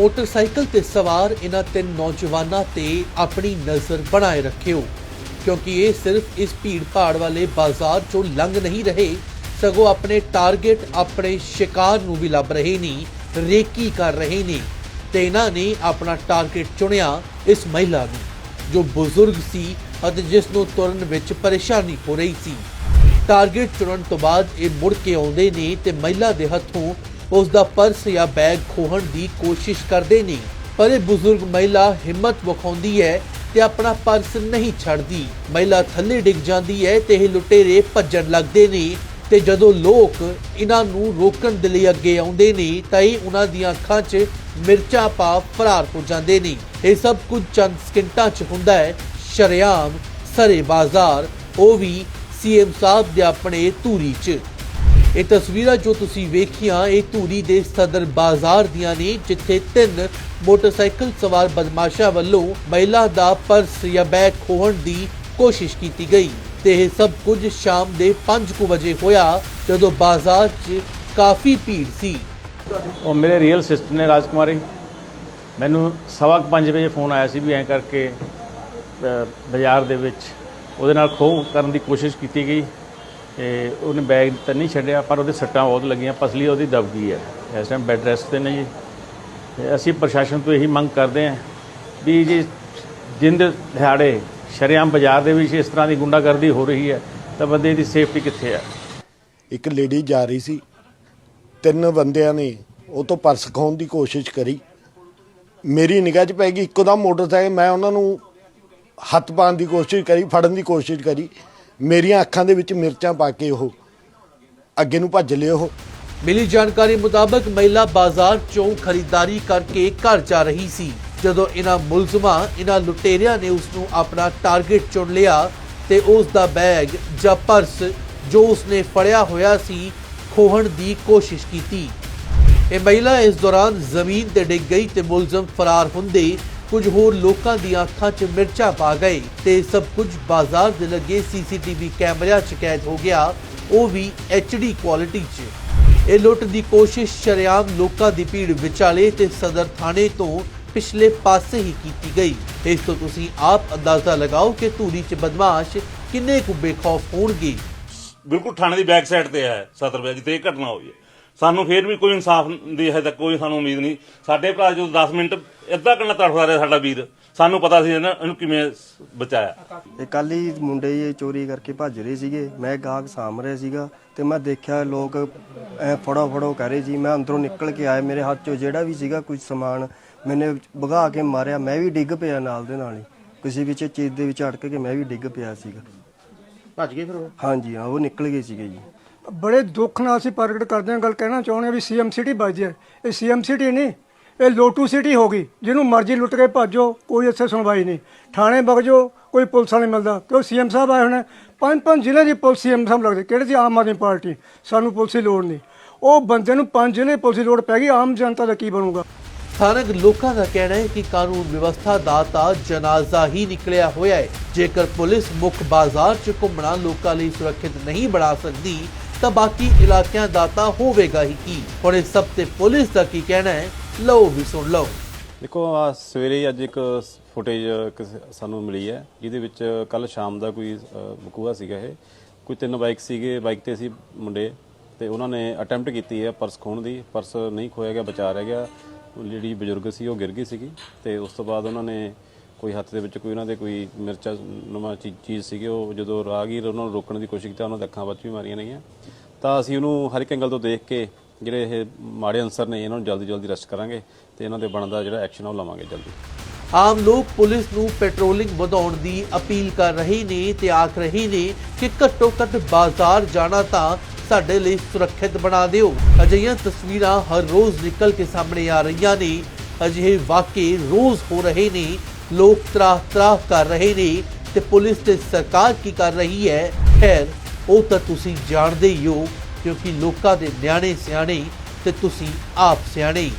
Motorcycle ਤੇ ਸਵਾਰ ਇਹਨਾਂ ਤਿੰਨ ਨੌਜਵਾਨਾਂ ਤੇ ਆਪਣੀ ਨਜ਼ਰ ਬਣਾਏ ਰੱਖਿਓ। ਕਿਉਂਕਿ ਇਹ ਸਿਰਫ ਇਸ ਭੀੜ ਭਾੜ ਵਾਲੇ ਬਾਜ਼ਾਰ ਚੋਂ ਲੰਘ ਨਹੀਂ ਰਹੇ, ਸਗੋਂ ਆਪਣੇ ਟਾਰਗੇਟ, ਆਪਣੇ ਸ਼ਿਕਾਰ ਨੂੰ ਵੀ ਲੱਭ ਰਹੇ ਨੇ, ਰੇਕੀ ਕਰ ਰਹੇ ਨੇ ਤੇ ਇਹਨਾਂ ਨੇ ਆਪਣਾ ਟਾਰਗੇਟ ਚੁਣਿਆ ਇਸ ਮਹਿਲਾ ਨੂੰ, ਜੋ ਬਜ਼ੁਰਗ ਸੀ ਅਤੇ ਜਿਸ ਨੂੰ ਤੁਰਨ ਵਿੱਚ ਪਰੇਸ਼ਾਨੀ ਹੋ ਰਹੀ ਸੀ। ਟਾਰਗੇਟ ਚੁਣਨ ਤੋਂ ਬਾਅਦ ਇਹ ਮੁੜ ਕੇ ਆਉਂਦੇ ਨੇ ਤੇ ਮਹਿਲਾ ਦੇ ਹੱਥੋਂ ਉਸ ਦਾ ਪਰਸ ਜਾਂ ਬੈਗ ਖੋਹਣ ਦੀ ਕੋਸ਼ਿਸ਼ ਕਰਦੇ ਨੇ, ਪਰ ਇਹ ਬਜ਼ੁਰਗ ਮਹਿਲਾ ਹਿੰਮਤ ਵਿਖਾਉਂਦੀ ਹੈ ਤੇ ਆਪਣਾ ਪਰਸ ਨਹੀਂ ਛੱਡਦੀ। ਮਹਿਲਾ ਥੱਲੇ ਡਿੱਗ ਜਾਂਦੀ ਹੈ ਤੇ ਇਹ ਲੁਟੇਰੇ ਭੱਜਣ ਲੱਗਦੇ ਨੇ ਤੇ ਜਦੋਂ ਲੋਕ ਇਹਨਾਂ ਨੂੰ ਰੋਕਣ ਦੇ ਲਈ ਅੱਗੇ ਆਉਂਦੇ ਨੇ, ਤਾਂ ਇਹ ਉਹਨਾਂ ਦੀਆਂ ਅੱਖਾਂ 'ਚ ਮਿਰਚਾਂ ਪਾ ਫਰਾਰ ਹੋ ਜਾਂਦੇ ਨੇ। ਇਹ ਸਭ ਕੁਝ ਚੰਦ ਸਕਿੰਟਾਂ 'ਚ ਹੁੰਦਾ ਹੈ। ਸ਼ਰੇਆਮ, ਸਰੇ ਬਾਜ਼ਾਰ, ਉਹ ਵੀ ਸੀਐਮ ਸਾਹਿਬ ਦੇ ਆਪਣੇ ਧੂਰੀ 'ਚ। ਇਹ ਤਸਵੀਰਾਂ ਜੋ ਤੁਸੀਂ ਵੇਖੀਆਂ, ਇਹ ਧੂਰੀ ਦੇ ਸਦਰ ਬਾਜ਼ਾਰ ਦੀਆਂ ਨੇ, ਜਿੱਥੇ ਤਿੰਨ ਮੋਟਰਸਾਈਕਲ ਸਵਾਰ ਬਦਮਾਸ਼ਾਂ ਵੱਲੋਂ ਮਹਿਲਾ ਦਾ ਪਰਸ ਜਾਂ ਬੈਗ ਖੋਹਣ ਦੀ ਕੋਸ਼ਿਸ਼ ਕੀਤੀ ਗਈ। ਤੇ ਇਹ ਸਭ ਕੁਝ ਸ਼ਾਮ ਦੇ 5:00 ਵਜੇ ਹੋਇਆ, ਜਦੋਂ ਬਾਜ਼ਾਰ 'ਚ ਕਾਫੀ ਭੀੜ ਸੀ। ਉਹ ਮੇਰੇ ਰੀਅਲ ਸਿਸਟਰ ਨੇ, ਰਾਜਕੁਮਾਰੀ। ਮੈਨੂੰ ਸਵਾ ਕੁ ਪੰਜ ਵਜੇ ਫੋਨ ਆਇਆ ਸੀ ਵੀ ਐਂ ਕਰਕੇ ਬਾਜ਼ਾਰ ਦੇ ਵਿੱਚ ਉਹਦੇ ਨਾਲ ਖੋਹ ਕਰਨ ਦੀ ਕੋਸ਼ਿਸ਼ ਕੀਤੀ ਗਈ। ਤੇ ਉਹਨੇ ਬੈਗ ਤਾਂ ਨਹੀਂ ਛੱਡਿਆ, ਪਰ ਉਹਦੇ ਸੱਟਾਂ ਬਹੁਤ ਲੱਗੀਆਂ ਪਸਲੀ ਉਹਦੀ ਦਬ ਗਈ ਹੈ। ਇਸ ਟਾਈਮ ਬੈੱਡ ਰੈਸਟ ਤੇ ਨੇ ਜੀ। ਤੇ ਅਸੀਂ ਪ੍ਰਸ਼ਾਸਨ ਤੋਂ ਇਹੀ ਮੰਗ ਕਰਦੇ ਹਾਂ ਵੀ ਜੀ ਜਿੰਦ ਦਿਹਾੜੇ ਸ਼ਰੇਆਮ ਬਾਜ਼ਾਰ ਦੇ ਵਿੱਚ ਇਸ ਤਰ੍ਹਾਂ ਦੀ ਗੁੰਡਾਗਰਦੀ ਹੋ ਰਹੀ ਹੈ, ਤਾਂ ਬੰਦੇ ਦੀ ਸੇਫਟੀ ਕਿੱਥੇ ਹੈ ਇੱਕ ਲੇਡੀ ਜਾ ਰਹੀ ਸੀ। ਤਿੰਨ ਬੰਦਿਆਂ ਨੇ ਉਹ ਤੋਂ ਪਰਸ ਖੋਹਣ ਦੀ ਕੋਸ਼ਿਸ਼ ਕਰੀ। ਮੇਰੀ ਨਿਗਾਹ 'ਚ ਪੈ ਗਈ ਇੱਕੋ ਦਾ ਮੋਟਰਸਾਈਕਲ, ਮੈਂ ਉਹਨਾਂ ਨੂੰ ਹੱਥ ਪਾਉਣ ਦੀ ਕੋਸ਼ਿਸ਼ ਕਰੀ, ਫੜਨ ਦੀ ਕੋਸ਼ਿਸ਼ ਕਰੀ। ਮੇਰੀਆਂ ਅੱਖਾਂ ਦੇ ਵਿੱਚ ਮਿਰਚਾਂ ਪਾ ਕੇ ਉਹ ਅੱਗੇ ਨੂੰ ਭੱਜ ਲਿਓ ਉਹ। ਮਿਲੀ ਜਾਣਕਾਰੀ ਮੁਤਾਬਕ ਮਹਿਲਾ ਬਾਜ਼ਾਰ ਚੋਂ ਖਰੀਦਦਾਰੀ ਕਰਕੇ ਘਰ ਜਾ ਰਹੀ ਸੀ। ਜਦੋਂ ਇਹਨਾਂ ਮੁਲਜ਼ਮਾਂ, ਇਹਨਾਂ ਲੁਟੇਰਿਆਂ ਨੇ ਉਸ ਨੂੰ ਆਪਣਾ ਟਾਰਗੇਟ ਚੁਣ ਲਿਆ ਤੇ ਉਸ ਦਾ ਬੈਗ ਜਾਂ ਪਰਸ ਜੋ ਉਸਨੇ ਫੜਿਆ ਹੋਇਆ ਸੀ, ਖੋਹਣ ਦੀ ਕੋਸ਼ਿਸ਼ ਕੀਤੀ। ਇਹ ਮਹਿਲਾ ਇਸ ਦੌਰਾਨ ਜ਼ਮੀਨ ਤੇ ਡਿੱਗ ਗਈ ਤੇ ਮੁਲਜ਼ਮ ਫਰਾਰ ਹੁੰਦੇ ਕੁਝ ਹੋਰ ਲੋਕਾਂ ਦੀਆਂ ਅੱਖਾਂ 'ਚ ਮਿਰਚਾਂ ਪਾ ਗਏ ਤੇ ਸਭ ਕੁਝ ਬਾਜ਼ਾਰ ਦੇ ਲੱਗੇ ਸੀਸੀਟੀਵੀ ਕੈਮਰਿਆਂ 'ਚ ਕੈਦ ਹੋ ਗਿਆ, ਉਹ ਵੀ HD ਕੁਆਲਿਟੀ 'ਚ। ਇਹ ਲੁੱਟ ਦੀ ਕੋਸ਼ਿਸ਼ ਸ਼ਰੇਆਮ ਲੋਕਾਂ ਦੀ ਭੀੜ ਵਿਚਾਲੇ ਤੇ ਸਦਰ ਥਾਣੇ ਤੋਂ ਪਿਛਲੇ ਪਾਸੇ ਹੀ ਕੀਤੀ ਗਈ। ਇਸ ਤੋਂ ਤੁਸੀਂ ਆਪ ਅੰਦਾਜ਼ਾ ਲਗਾਓ ਕਿ ਧੂਰੀ 'ਚ ਬਦਮਾਸ਼ ਕਿੰਨੇ ਕੁ ਬੇਖੌਫ ਹੋਣਗੇ। ਬਿਲਕੁਲ ਥਾਣੇ ਦੀ ਬੈਕ ਸਾਈਡ ਤੇ ਹੈ ਸਦਰ ਵਜੇ ਜਿੱਥੇ ਇਹ ਘਟਨਾ ਹੋਈ ਹੈ। ਸਾਨੂੰ ਫੇਰ ਵੀ ਕੋਈ ਇਨਸਾਫ ਦੀ ਹਜੇ ਤੱਕ ਕੋਈ ਸਾਨੂੰ ਉਮੀਦ ਨਹੀਂ। ਸਾਡੇ ਭਰਾ ਜੋ 10 ਮਿੰਟ ਅੱਧਾ ਘੰਟਾ ਤੜਫਦਾ ਰਿਹਾ ਸਾਡਾ ਵੀਰ ਸਾਨੂੰ ਪਤਾ ਸੀ ਇਹਨਾਂ ਇਹਨੂੰ ਕਿਵੇਂ ਬਚਾਇਆ। ਇਹ ਕੱਲ ਹੀ ਮੁੰਡੇ ਇਹ ਚੋਰੀ ਕਰਕੇ ਭੱਜ ਰਹੇ ਸੀਗੇ। ਮੈਂ ਗਾਹਕ ਸਾਂਭ ਰਿਹਾ ਸੀਗਾ ਤੇ ਮੈਂ ਦੇਖਿਆ ਲੋਕ ਐ ਫੜੋ ਫੜੋ ਕਰ ਰਹੇ ਸੀ। ਮੈਂ ਅੰਦਰੋਂ ਨਿਕਲ ਕੇ ਆਇਆ ਮੇਰੇ ਹੱਥ 'ਚੋਂ ਜਿਹੜਾ ਵੀ ਸੀਗਾ ਕੁਝ ਸਮਾਨ ਮੈਨੇ ਭਗਾ ਕੇ ਮਾਰਿਆ। ਮੈਂ ਵੀ ਡਿੱਗ ਪਿਆ ਨਾਲ ਦੇ ਨਾਲ ਹੀ। ਕਿਸੇ ਵਿੱਚ ਚੀਜ਼ ਦੇ ਵਿੱਚ ਅਟਕ ਕੇ ਮੈਂ ਵੀ ਡਿੱਗ ਪਿਆ ਸੀਗਾ। ਭੱਜ ਗਏ ਫਿਰ ਉਹ? ਹਾਂਜੀ ਹਾਂ ਉਹ ਨਿਕਲ ਗਏ ਸੀਗੇ ਜੀ। ਬੜੇ ਦੁੱਖ ਨਾਲ ਅਸੀਂ ਪ੍ਰਗਟ ਕਰਦੇ ਹਾਂ, ਗੱਲ ਕਹਿਣਾ ਚਾਹੁੰਦੇ ਹਾਂ ਵੀ ਸੀਐਮ ਸਿਟੀ ਬਚ ਹੈ ਇਹ ਸੀਐਮ ਸਿਟੀ ਨਹੀਂ, ਇਹ ਲੋਟੂ ਸਿਟੀ ਹੋ ਗਈ, ਜਿਹਨੂੰ ਮਰਜ਼ੀ ਲੁੱਟ ਕੇ ਭੱਜੋ, ਕੋਈ ਇੱਥੇ ਸੁਣਵਾਈ ਨਹੀਂ। ਥਾਣੇ ਵਗ ਕੋਈ ਪੁਲਿਸ ਵਾਲਾ ਨਹੀਂ ਮਿਲਦਾ। ਕਿਉਂ ਸੀਐਮ ਸਾਹਿਬ ਆਏ ਹੋਣੇ ਪੰਜ ਪੰਜ ਜ਼ਿਲ੍ਹੇ ਦੀ ਪੁਲਿਸ ਸੀਐਮ ਸਾਹਿਬ ਲੱਗਦੇ। ਕਿਹੜੇ ਸੀ? ਆਮ ਆਦਮੀ ਪਾਰਟੀ। ਸਾਨੂੰ ਪੁਲਿਸ ਦੀ ਲੋੜ ਨਹੀਂ। ਉਹ ਬੰਦੇ ਨੂੰ ਪੰਜ ਜ਼ਿਲ੍ਹੇ ਪੁਲਿਸ ਦੀ ਲੋੜ ਪੈ ਗਈ। ਆਮ ਜਨਤਾ ਦਾ ਕੀ ਬਣੂਗਾ? ਸਥਾਨਕ ਲੋਕਾਂ ਦਾ ਕਹਿਣਾ ਹੈ ਕਿ ਕਾਨੂੰਨ ਵਿਵਸਥਾ ਦਾ ਤਾਂ ਜਨਾਜ਼ਾ ਹੀ ਨਿਕਲਿਆ ਹੋਇਆ ਹੈ। ਜੇਕਰ ਪੁਲਿਸ ਮੁੱਖ ਬਾਜ਼ਾਰ 'ਚ ਘੁੰਮਣਾ ਲੋਕਾਂ ਲਈ ਸੁਰੱਖਿਅਤ ਨਹੀਂ ਬਣਾ ਸਕਦੀ ਤਾਂ ਬਾਕੀ ਇਲਾਕਿਆਂ ਦਾ ਤਾਂ ਹੋਵੇਗਾ ਹੀ ਕੀ। ਹੁਣ ਇਸ ਸਭ ਤੇ ਪੁਲਿਸ ਦਾ ਕੀ ਕਹਿਣਾ ਹੈ, ਲਓ ਵੀ ਸੁਣ ਲਓ। ਦੇਖੋ, ਆ ਸਵੇਰੇ ਅੱਜ ਇੱਕ ਫੁਟੇਜ ਸਾਨੂੰ ਮਿਲੀ ਹੈ, ਜਿਹਦੇ ਵਿੱਚ ਕੱਲ ਸ਼ਾਮ ਦਾ ਕੋਈ ਬਕੂਆ ਸੀਗਾ ਇਹ। ਕੋਈ ਤਿੰਨ ਬਾਈਕ ਸੀਗੇ, ਬਾਈਕ ਤੇ ਸੀ ਮੁੰਡੇ, ਤੇ ਉਹਨਾਂ ਨੇ ਅਟੈਂਪਟ ਕੀਤੀ ਹੈ ਪਰਸ ਖੋਣ ਦੀ। ਪਰਸ ਨਹੀਂ ਖੋਇਆ ਗਿਆ, ਬਚਾ ਰਹਿ ਗਿਆ। ਜਿਹੜੀ ਬਜ਼ੁਰਗ ਸੀ, ਉਹ ਗਿਰ ਗਈ ਸੀਗੀ, ਤੇ ਉਸ ਤੋਂ ਬਾਅਦ ਉਹਨਾਂ ਨੇ ਕੋਈ ਹੱਥ ਦੇ ਵਿੱਚ ਕੋਈ ਉਹਨਾਂ ਦੇ ਕੋਈ ਮਿਰਚਾ ਨਵਾਂ ਚੀ- ਚੀਜ਼ ਸੀਗੀ, ਉਹ ਜਦੋਂ ਰਾਹਗੀਰ ਉਹਨਾਂ ਨੂੰ ਰੋਕਣ ਦੀ ਕੋਸ਼ਿਸ਼ ਕੀਤਾ, ਉਹਨਾਂ ਦੇ ਅੱਖਾਂ ਵਿੱਚ ਵੀ ਮਾਰੀਆਂ ਨਹੀਂ ਤਾਂ ਅਸੀਂ ਉਹਨੂੰ ਹਰ ਇੱਕ ਐਂਗਲ ਤੋਂ ਦੇਖ ਕੇ ਜਿਹੜੇ ਇਹ ਮਾੜੇ ਅਨਸਰ ਨੇ, ਇਹਨਾਂ ਨੂੰ ਜਲਦੀ ਜਲਦੀ ਅਰੈਸਟ ਕਰਾਂਗੇ ਤੇ ਇਹਨਾਂ ਦੇ ਬਣਦਾ ਜਿਹੜਾ ਐਕਸ਼ਨ ਉਹ ਲਵਾਂਗੇ ਜਲਦੀ। ਆਮ ਲੋਕ ਪੁਲਿਸ ਨੂੰ ਪੈਟਰੋਲਿੰਗ ਵਧਾਉਣ ਦੀ ਅਪੀਲ ਕਰ ਰਹੇ ਨੇ ਤੇ ਆਖ ਰਹੇ ਨੇ ਕਿ ਘੱਟੋ ਘੱਟ ਬਾਜ਼ਾਰ ਜਾਣਾ ਤਾਂ ਸਾਡੇ ਲਈ ਸੁਰੱਖਿਅਤ ਬਣਾ ਦਿਓ। ਅਜਿਹੀਆਂ ਤਸਵੀਰਾਂ ਹਰ ਰੋਜ਼ ਨਿਕਲ ਕੇ ਸਾਹਮਣੇ ਆ ਰਹੀਆਂ ਨੇ। ਅਜਿਹੇ ਵਾਕਏ ਰੋਜ਼ ਹੋ ਰਹੇ ਨੇ। ਲੋਕ ਤਰਾਹ ਤਰਾਹ ਕਰ ਰਹੇ ਨੇ ਤੇ ਪੁਲਿਸ ਤੇ ਸਰਕਾਰ ਕੀ ਕਰ ਰਹੀ ਹੈ? ਖੈਰ, ਉਹ ਤਾਂ ਤੁਸੀਂ ਜਾਣਦੇ ਹੀ ਹੋ ਕਿਉਂਕਿ ਲੋਕਾਂ ਦੇ ਨਿਆਣੇ ਸਿਆਣੇ ਤੇ ਤੁਸੀਂ ਆਪ ਸਿਆਣੇ